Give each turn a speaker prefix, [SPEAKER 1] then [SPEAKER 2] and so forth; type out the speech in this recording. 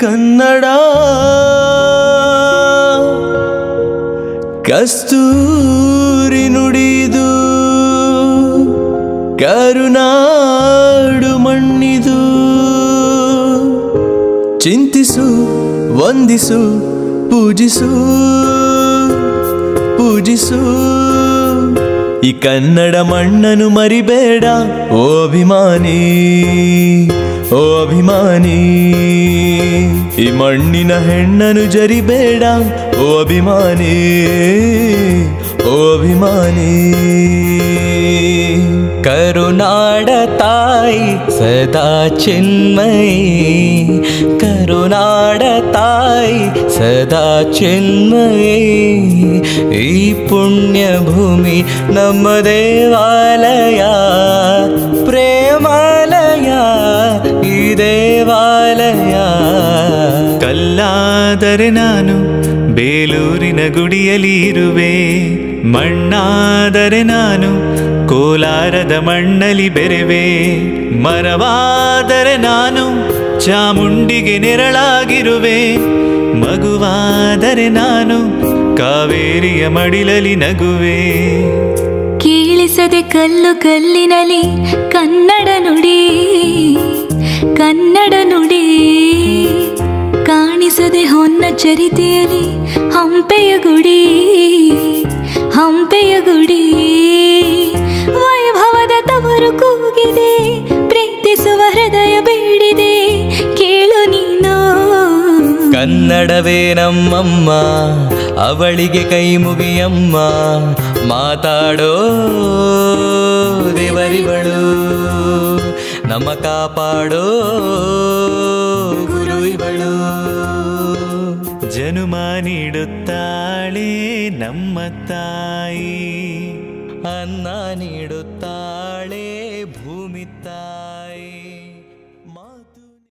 [SPEAKER 1] ಕನ್ನಡ. ಕಸ್ತೂರಿ ನುಡಿದು, ಕರುನಾಡು ಮಣ್ಣಿದು. ಚಿಂತಿಸು, ವಂದಿಸು, ಪೂಜಿಸು ಪೂಜಿಸು. ಈ ಕನ್ನಡ ಮಣ್ಣನ್ನು ಮರಿಬೇಡ, ಓ ಅಭಿಮಾನಿ. ಓ ಅಭಿಮಾನಿ ಈ ಮಣ್ಣಿನ ಹೆಣ್ಣನ್ನು ಜರಿಬೇಡ ಓ ಅಭಿಮಾನಿ ಓ ಅಭಿಮಾನಿ
[SPEAKER 2] ಕರುನಾಡ ತಾಯಿ ಸದಾ ಚಿನ್ಮಯಿ ಕರುನಾಡ ತಾಯಿ ಸದಾ ಚಿನ್ಮಯಿ ಈ ಪುಣ್ಯ ಭೂಮಿ ನಮ್ಮ ದೇವಾಲಯ
[SPEAKER 3] ಕಲ್ಲಾದರೆ ನಾನು ಬೇಲೂರಿನ ಗುಡಿಯಲ್ಲಿ ಇರುವೆ. ಮಣ್ಣಾದರೆ ನಾನು ಕೋಲಾರದ ಮಣ್ಣಲಿ ಬೆರೆವೆ. ಮರವಾದರೆ ನಾನು ಚಾಮುಂಡಿಗೆ ನೆರಳಾಗಿರುವೆ. ಮಗುವಾದರೆ ನಾನು ಕಾವೇರಿಯ ಮಡಿಲಲಿ ನಗುವೆ.
[SPEAKER 4] ಕೀಳಿಸದೆ ಕಲ್ಲು ಕಲ್ಲಿನಲ್ಲಿ ಕನ್ನಡ ನುಡಿ ಕನ್ನಡ ನುಡಿ. ಚರಿತೆಯಲಿ ಹಂಪೆಯ ಗುಡಿ ಹಂಪೆಯ ಗುಡಿ. ವೈಭವದ ತವರು ಕೂಗಿದೆ, ಪ್ರೀತಿಸುವ ಹೃದಯ ಬೇಡಿದೆ. ಕೇಳು ನೀನು.
[SPEAKER 2] ಕನ್ನಡವೇ ನಮ್ಮಮ್ಮ, ಅವಳಿಗೆ ಕೈ ಮುಗಿಯಮ್ಮ. ಮಾತಾಡೋ ದೇವರಿಗಳು ನಮ್ಮ ಕಾಪಾಡೋ
[SPEAKER 3] ನೀಡುತ್ತಾಳೆ ನಮ್ಮ ತಾಯಿ.
[SPEAKER 2] ಅನ್ನ ನೀಡುತ್ತಾಳೆ ಭೂಮಿ ತಾಯಿ.